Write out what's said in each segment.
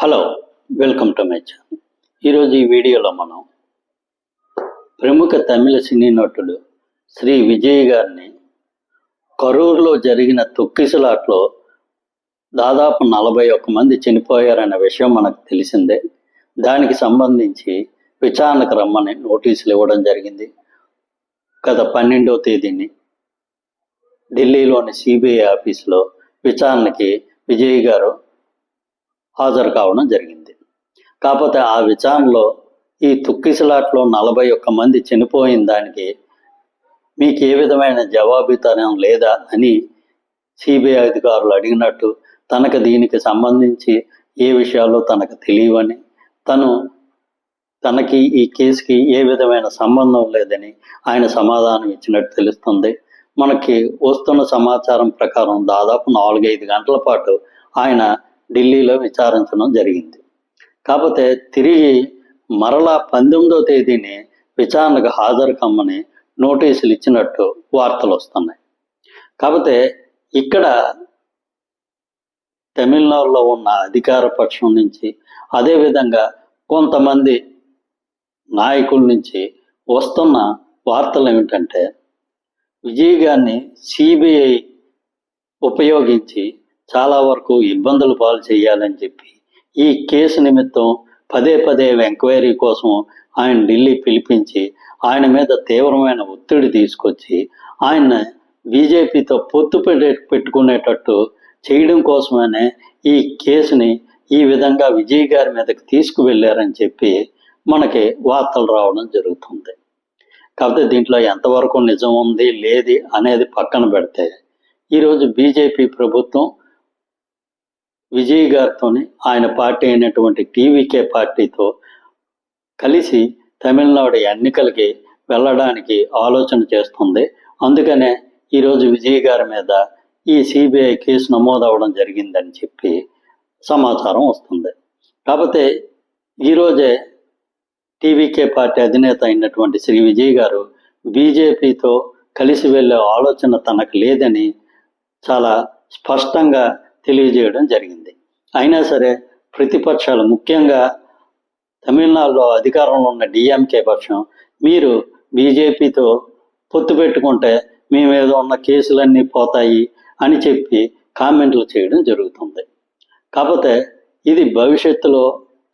Hello welcome to my channel ఈరోజు ఈ వీడియోలో మనం ప్రముఖ తమిళ సినీ నటుడు శ్రీ విజయ్ గారిని కరూరులో జరిగిన తొక్కిసలాట్లో దాదాపు నలభై ఒక్క మంది చనిపోయారన్న విషయం మనకు తెలిసిందే. దానికి సంబంధించి విచారణకు రమ్మని నోటీసులు ఇవ్వడం జరిగింది. గత పన్నెండవ తేదీని ఢిల్లీలోని సిబిఐ ఆఫీసులో విచారణకి విజయ్ గారు హాజరు కావడం జరిగింది. కాకపోతే ఆ విచారణలో ఈ తుక్కిసలాట్లో నలభై ఒక్క మంది చనిపోయిన దానికి మీకు ఏ విధమైన జవాబుతనం లేదా అని సిబిఐ అధికారులు అడిగినట్టు తనకు దీనికి సంబంధించి ఏ విషయాలు తనకు తెలియవని తను తనకి ఈ కేసుకి ఏ విధమైన సంబంధం లేదని ఆయన సమాధానం ఇచ్చినట్టు తెలుస్తుంది. మనకి వస్తున్న సమాచారం ప్రకారం దాదాపు నాలుగైదు గంటల పాటు ఆయన ఢిల్లీలో విచారించడం జరిగింది. కాకపోతే తిరిగి మరలా పంతొమ్మిదో తేదీని విచారణకు హాజరు కమ్మని నోటీసులు ఇచ్చినట్టు వార్తలు వస్తున్నాయి. కాకపోతే ఇక్కడ తమిళనాడులో ఉన్న అధికార పక్షం నుంచి అదేవిధంగా కొంతమంది నాయకుల నుంచి వస్తున్న వార్తలు ఏమిటంటే విజయ్ గారిని సిబిఐ ఉపయోగించి చాలా వరకు ఇబ్బందులు పాలు చేయాలని చెప్పి ఈ కేసు నిమిత్తం పదే పదే ఎంక్వైరీ కోసం ఆయన ఢిల్లీ పిలిపించి ఆయన మీద తీవ్రమైన ఒత్తిడి తీసుకొచ్చి ఆయన బీజేపీతో పొత్తు పెట్టుకునేటట్టు చేయడం కోసమనే ఈ కేసుని ఈ విధంగా విజయ్ గారి మీదకి తీసుకువెళ్ళారని చెప్పి మనకి వార్తలు రావడం జరుగుతుంది. కాకపోతే దీంట్లో ఎంతవరకు నిజం ఉంది లేది అనేది పక్కన పెడితే ఈరోజు బీజేపీ ప్రభుత్వం విజయ్ గారితోని ఆయన పార్టీ అయినటువంటి టీవీకే పార్టీతో కలిసి తమిళనాడు ఎన్నికలకి వెళ్ళడానికి ఆలోచన చేస్తుంది. అందుకనే ఈరోజు విజయ్ గారి మీద ఈ సిబిఐ కేసు నమోదవడం జరిగిందని చెప్పి సమాచారం వస్తుంది. కాకపోతే ఈరోజే టీవీకే పార్టీ అధినేత అయినటువంటి శ్రీ విజయ్ గారు బీజేపీతో కలిసి వెళ్ళే ఆలోచన తనకు లేదని చాలా స్పష్టంగా తెలియజేయడం జరిగింది. అయినా సరే ప్రతిపక్షాలు ముఖ్యంగా తమిళనాడులో అధికారంలో ఉన్న డిఎంకే పక్షం మీరు బీజేపీతో పొత్తు పెట్టుకుంటే మీ మీద ఉన్న కేసులన్నీ పోతాయి అని చెప్పి కామెంట్లు చేయడం జరుగుతుంది. కాకపోతే ఇది భవిష్యత్తులో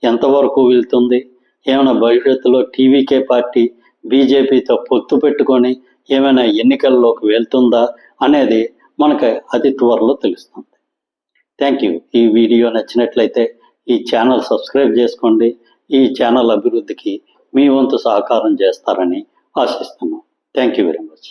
ఎంతవరకు వెళ్తుంది ఏమైనా భవిష్యత్తులో టీవీకే పార్టీ బీజేపీతో పొత్తు పెట్టుకొని ఏమైనా ఎన్నికల్లోకి వెళ్తుందా అనేది మనకు అతి త్వరలో తెలుస్తుంది. థ్యాంక్ యూ ఈ వీడియో నచ్చినట్లయితే ఈ ఛానల్ సబ్స్క్రైబ్ చేసుకోండి. ఈ ఛానల్ అభివృద్ధికి మీ వంతు సహకారం చేస్తారని ఆశిస్తున్నాను థ్యాంక్ యూ వెరీ మచ్